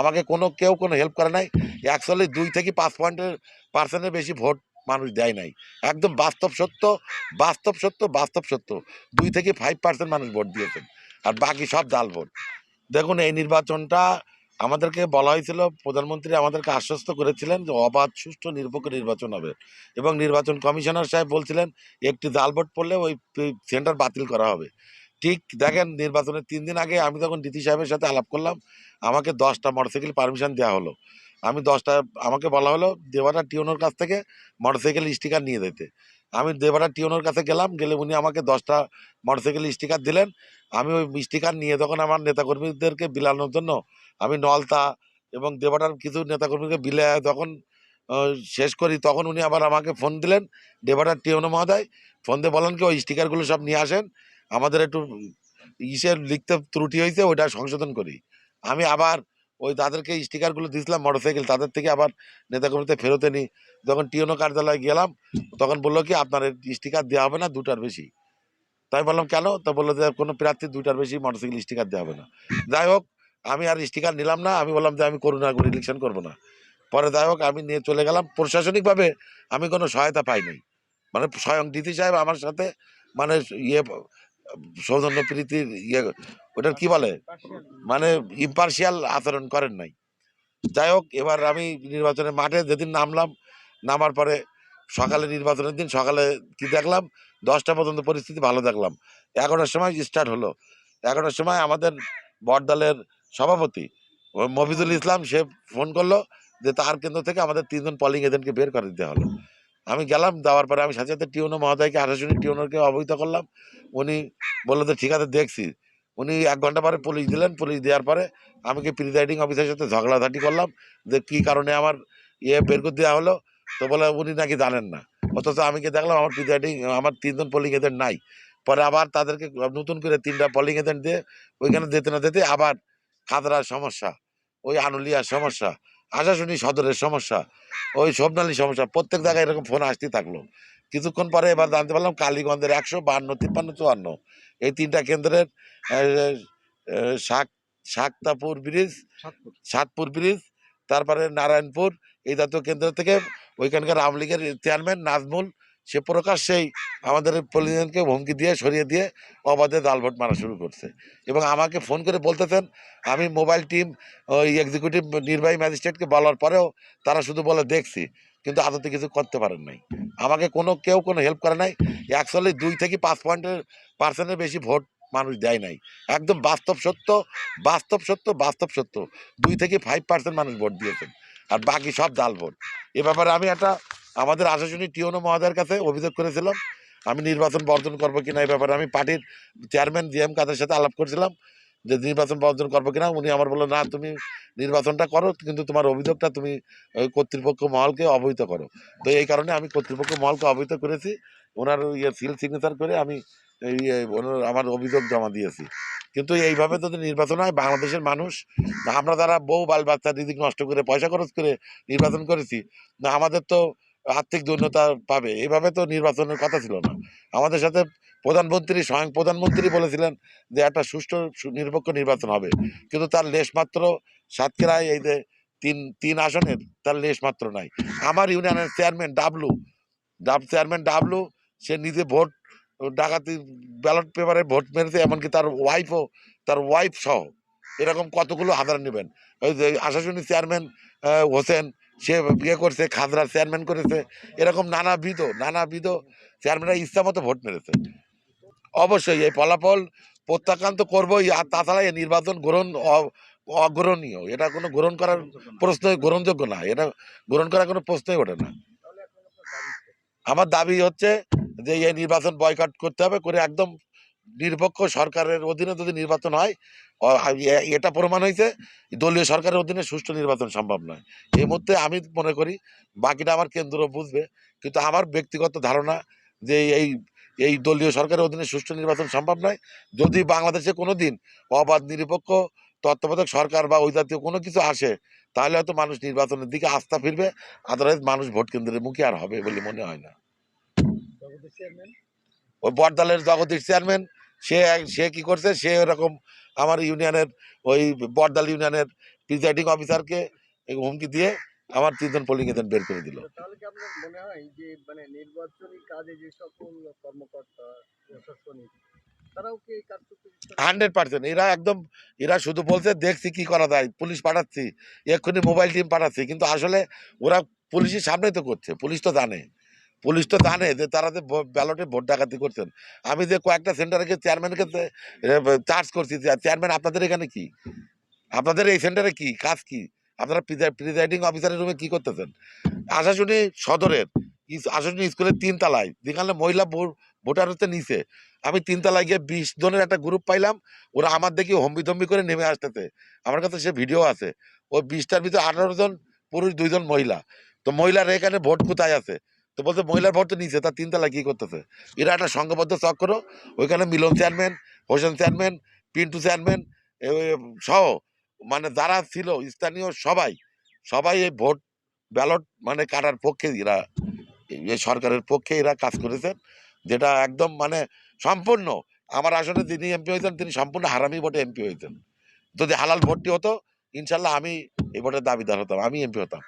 আমাকে কোনো, কেউ কোনো হেল্প করে নাই। অ্যাকচুয়ালি দুই থেকে পাঁচ পয়েন্টের পার্সেন্টের বেশি ভোট মানুষ দেয় নাই। একদম বাস্তব সত্য বাস্তব সত্য বাস্তব সত্য। দুই থেকে ফাইভ পার্সেন্ট মানুষ ভোট দিয়েছেন। আর বাকি সব জাল ভোট দেখুন, এই নির্বাচনটা আমাদেরকে বলা হয়েছিল, প্রধানমন্ত্রী আমাদেরকে আশ্বস্ত করেছিলেন যে অবাধ, সুষ্ঠু, নিরপেক্ষ নির্বাচন হবে। এবং নির্বাচন কমিশনার সাহেব বলছিলেন, একটি জাল ভোট পড়লে ওই সেন্টার বাতিল করা হবে। ঠিক দেখেন নির্বাচনের তিন দিন আগে আমি তখন ডিটি সাহেবের সাথে আলাপ করলাম, আমাকে দশটা মোটরসাইকেল পারমিশন দেওয়া হলো। আমি দশটা, আমাকে বলা হলো, দেবাটা টিওনোর কাছ থেকে মোটরসাইকেল স্টিকার নিয়ে যেতে। আমি দেবাটা টিওনোর কাছে গেলাম, গেলে উনি আমাকে দশটা মোটরসাইকেল স্টিকার দিলেন। আমি ওই স্টিকার নিয়ে তখন আমার নেতাকর্মীদেরকে বিলানোর জন্য আমি নলতা এবং দেবাটার কিছু নেতাকর্মীকে বিলে তখন শেষ করি, তখন উনি আবার আমাকে ফোন দিলেন দেবাটার টিওনো মহোদয় ফোন দিয়ে বলেন কি, ওই স্টিকারগুলো সব নিয়ে আসেন। আমাদের একটু ইসে লিখতে ত্রুটি হয়েছে ওইটা সংশোধন করি। আমি আবার ওই তাদেরকে স্টিকারগুলো দিয়েছিলাম মোটরসাইকেল, তাদের থেকে আবার নেতাকর্মীতে ফেরতে নিই যখন টিওনো কার্যালয়ে গেলাম, তখন বলল কি, আপনার স্টিকার দেওয়া হবে না, দুটার বেশি। তাই বললাম, কেন? তো বলল যে, কোনো প্রার্থী দুটার বেশি মোটরসাইকেল স্টিকার দেওয়া হবে না। যাই হোক, আমি আর স্টিকার নিলাম না, আমি বললাম যে, আমি করুণা করে ইলেকশন করব না। পরে যাই হোক, আমি নিয়ে চলে গেলাম। প্রশাসনিকভাবে আমি কোনো সহায়তা পাইনি। মানে স্বয়ং ডিসি সাহেব আমার সাথে মানে ইয়ে সৌজন্য প্রীতির ইয়ে ওটার কি বলে? মানে ইম্পার্শিয়াল আচরণ করেন নাই। যাই হোক, এবার আমি নির্বাচনের মাঠে যেদিন নামলাম, নামার পরে সকালে নির্বাচনের দিন, সকালে কি দেখলাম? দশটা পর্যন্ত পরিস্থিতি ভালো দেখলাম। এগারোটার সময় স্টার্ট হলো। এগারোটার সময় আমাদের বটদলের সভাপতি মফিজুল ইসলাম, সে ফোন করল যে তার কেন্দ্র থেকে আমাদের তিনজন পলিং এজেন্টকে বের করে দিতে হলো। আমি গেলাম, যাওয়ার পরে আমি সাথে সাথে টিউনো মহোদয়কে আঠাশুনি টিউনোরকে অবহিত করলাম। উনি বলল তো ঠিক আছে, দেখছি। উনি এক ঘণ্টা পরে পুলিশ দিলেন। পুলিশ দেওয়ার পরে আমি কি প্রিজাইডিং অফিসারের সাথে ঝগড়াঝাটি করলাম যে, কী কারণে আমার ইয়ে বের করে দেওয়া হলো? তো বলে, উনি নাকি জানেন না। অথচ আমি কি দেখলাম, আমার প্রিজাইডিং, আমার তিনজন পোলিং এজেন্ট নাই। পরে আবার তাদেরকে নতুন করে তিনটা পোলিং এজেন্ট দিয়ে ওইখানে যেতে না যেতে আবার খাদরার সমস্যা, ওই আনুলিয়ার সমস্যা আশাশুনি সদরের সমস্যা ওই স্বপ্নালীর সমস্যা প্রত্যেক জায়গায় এরকম ফোন আসতেই থাকল। কিছুক্ষণ পরে এবার জানতে পারলাম কালীগঞ্জের একশো বান্ন তিপ্পান্ন চুয়ান্ন। এই তিনটা কেন্দ্রের শাক শাকতাপুর ব্রিজ সাতপুর। ব্রিজ তারপরে নারায়ণপুর এই জাতীয় কেন্দ্র থেকে ওইখানকার আওয়ামী লীগের চেয়ারম্যান নাজমুল সে প্রকাশ্যেই আমাদের পলিজনকে হুমকি দিয়ে, সরিয়ে দিয়ে অবাধে জাল ভোট মারা শুরু করছে। এবং আমাকে ফোন করে বলতেছেন, আমি মোবাইল টিম, ওই এক্সিকিউটিভ নির্বাহী ম্যাজিস্ট্রেটকে বলার পরেও তারা শুধু বলে দেখছি, কিন্তু আদতে কিছু করতে পারেন নাই। আমাকে কোনো, কেউ কোনো হেল্প করে নাই। অ্যাকচুয়ালি দুই থেকে পাঁচ পয়েন্টের পার্সেন্টের বেশি ভোট মানুষ দেয় নাই। একদম বাস্তব সত্য বাস্তব সত্য বাস্তব সত্য। দুই থেকে ফাইভ পার্সেন্ট মানুষ ভোট দিয়েছেন। আর বাকি সব জাল ভোট এ ব্যাপারে আমি একটা আমাদের আশাশুনি টিওনো মহোদয়ের কাছে অভিযোগ করেছিলাম। আমি নির্বাচন বর্জন করব কিনা এই ব্যাপারে আমি পার্টির চেয়ারম্যান জি এম কাদের সাথে আলাপ করেছিলাম যে নির্বাচন বর্জন করব কিনা। উনি আমার বলল, না, তুমি নির্বাচনটা করো, কিন্তু তোমার অভিযোগটা তুমি কর্তৃপক্ষ মহলকে অবহিত করো। তো এই কারণে আমি কর্তৃপক্ষ মহলকে অবহিত করেছি। ওনার ইয়ে সিল সিগনেচার করে আমি আমার অভিযোগ জমা দিয়েছি। কিন্তু এইভাবে যদি নির্বাচন হয়, বাংলাদেশের মানুষ আমরা যারা বউ বাল বাচ্চা দিদিক নষ্ট করে পয়সা খরচ করে নির্বাচন করেছি, না আমাদের তো আর্থিক দৈন্যতা পাবে। এইভাবে তো নির্বাচনের কথা ছিল না। আমাদের সাথে প্রধানমন্ত্রী, স্বয়ং প্রধানমন্ত্রী বলেছিলেন যে একটা সুষ্ঠু নিরপেক্ষ নির্বাচন হবে। কিন্তু তার লেশ মাত্র সাতক্ষীরায় এই যে তিন তিন আসনের, তার লেশ মাত্র নাই। আমার ইউনিয়নের চেয়ারম্যান ডাবলু, ডাব, চেয়ারম্যান ডাবলু, সে নিজে ভোট ডাকাতি ব্যালট পেপারে ভোট মেরেছে, এমনকি তার ওয়াইফও তার ওয়াইফ সহ। এরকম কতগুলো হাজার নেবেন? ওই যে আশাশুনি চেয়ারম্যান হোসেন, সে বিয়ে করছে খাজরার চেয়ারম্যান করেছে। এরকম নানাবিধ নানাবিধ চেয়ারম্যানরা ইচ্ছা মতো ভোট মেরেছে। অবশ্যই এই ফলাফল প্রত্যাখ্যান তো করবোই, আর তাছাড়া এই নির্বাচন গ্রহণ অগ্রহণীয় এটা কোনো গ্রহণ করার প্রশ্ন গ্রহণযোগ্য না। এটা গ্রহণ করার কোনো প্রশ্নই ওঠে না। আমার দাবি হচ্ছে যে এই নির্বাচন বয়কট করতে হবে করে একদম নিরপেক্ষ সরকারের অধীনে যদি নির্বাচন হয় এটা প্রমাণ হয়েছে, দলীয় সরকারের অধীনে সুষ্ঠু নির্বাচন সম্ভব নয়। এই মুহূর্তে আমি মনে করি বাকিটা আমার কেন্দ্র বুঝবে, কিন্তু আমার ব্যক্তিগত ধারণা যে এই এই দলীয় সরকারের অধীনে সুষ্ঠু নির্বাচন সম্ভব নয়। যদি বাংলাদেশে কোনো দিন অবাধ, নিরপেক্ষ তত্ত্বাবধায়ক সরকার বা ওই জাতীয় কোনো কিছু আসে, তাহলে হয়তো মানুষ নির্বাচনের দিকে আস্থা ফিরবে, আদারওয়াইজ মানুষ ভোট কেন্দ্রের মুখে আর হবে বলে মনে হয় না। ওই বটদলের জগদীশ চেয়ারম্যান সে সে কি করছে? সে এরকম আমার ইউনিয়নের ওই বটদল ইউনিয়নের প্রিজাইডিং অফিসারকে হুমকি দিয়ে আমার তিনজন পোলিং এজেন্ট বের করে দিল। মনে হয় যে মানে নির্বাচনী কাজে যে সকল কর্মকর্তা প্রশাসনিক তারাও কি এই কার্যক্রম হান্ড্রেড পার্সেন্ট। এরা একদম এরা শুধু বলছে দেখছি কি করা যায় পুলিশ পাঠাচ্ছি এক্ষুনি মোবাইল টিম পাঠাচ্ছি। কিন্তু আসলে ওরা পুলিশের সামনেই তো করছে পুলিশ তো জানে। পুলিশ তো জানে যে তারা যে ব্যালটে ভোট ডাকাতি করছেন। আমি যে কয়েকটা সেন্টারে চেয়ারম্যানকে চার্জ করছি চেয়ারম্যান আপনাদের এখানে কি? আপনাদের এই সেন্টারে কি? কাজ কি? আপনারা প্রিজাইডিং অফিসারের রুমে কি করতেছেন? আশাশুনি সদরের আশাশুনি স্কুলের তিন তলায়, যেখানে মহিলা ভোটার হচ্ছে নিচে। আমি তিন তলায় গিয়ে বিশ জনের একটা গ্রুপ পাইলাম, ওরা আমার দেখি হম্বি তম্বি করে নেমে আসতেছে। আমার কাছে সে ভিডিও আছে। ওই বিশটার ভিতরে আঠারো জন পুরুষ, দুইজন মহিলা। তো মহিলার এখানে ভোট কোথায় আছে? তো বলতে মহিলার ভোট তো নিচে তার তিনতলায় কি করতেছে? এরা একটা সংঘবদ্ধ চক্র, ওইখানে Milan chairman, Hossain chairman, Pintu chairman সহ মানে যারা ছিল, স্থানীয় সবাই সবাই এই ভোট ব্যালট মানে কাটার পক্ষে এরা এই সরকারের পক্ষে এরা কাজ করেছেন, যেটা একদম মানে সম্পূর্ণ, আমার আসলে যিনি এমপি হয়েছেন, তিনি সম্পূর্ণ হারামি ভোটে এমপি হয়েছেন। যদি হালাল ভোটটি হতো, ইনশাল্লাহ আমি এই ভোটের দাবিদার হতাম, আমি এমপি হতাম।